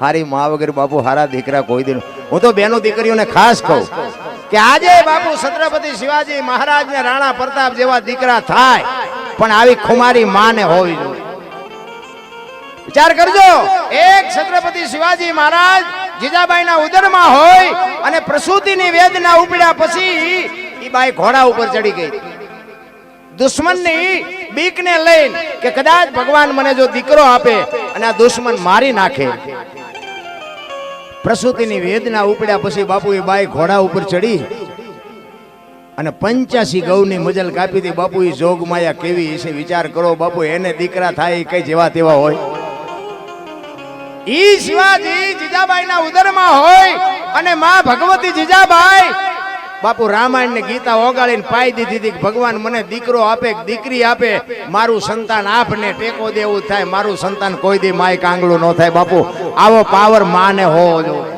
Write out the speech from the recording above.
હારી મા વગર બાપુ હારા દીકરા કોઈ દિન હું તો બેનો દીકરીઓને ખાસ કહું કે આજે બાપુ છત્રપતિ શિવાજી મહારાજ ને રાણા પ્રતાપ જેવા દીકરા થાય, પણ આવી ખુમારી માને હોવી જોઈએ. વિચાર કરજો, એક છત્રપતિ શિવાજી મહારાજ જીજાબાઈના ઉદરમાં હોય અને પ્રસૂતિની વેદના ઉપડ્યા પછી એ બાઈ ઘોડા ઉપર ચડી ગઈ. દુશ્મનની બીકને લઈને કે કદાચ ભગવાન મને જો દીકરો આપે અને આ દુશ્મન મારી નાખે. પ્રસૂતિની વેદના ઉપડ્યા પછી બાપુ બાઈ ઘોડા ઉપર ચડી અને પંચ્યાસી ગૌની મજલ કાપી હતી. બાપુ જોગ માયા કેવી છે વિચાર કરો, બાપુ, એને દીકરા થાય કઈ જેવા તેવા હોય. ઈ શિવાજી જીજાબાઈ ના ઉદરમાં હોય અને માં ભગવતી જીજાબાઈ બાપુ રામાયણ ને ગીતા ઓગાળીને પાઈ દીધી હતી ભગવાન મને દીકરો આપે દીકરી આપે, મારું સંતાન આપને ટેકો દેવું થાય, મારું સંતાન કોઈ દી માય કાંગલું ન થાય. બાપુ, આવો પાવર માને હોવો જોઈએ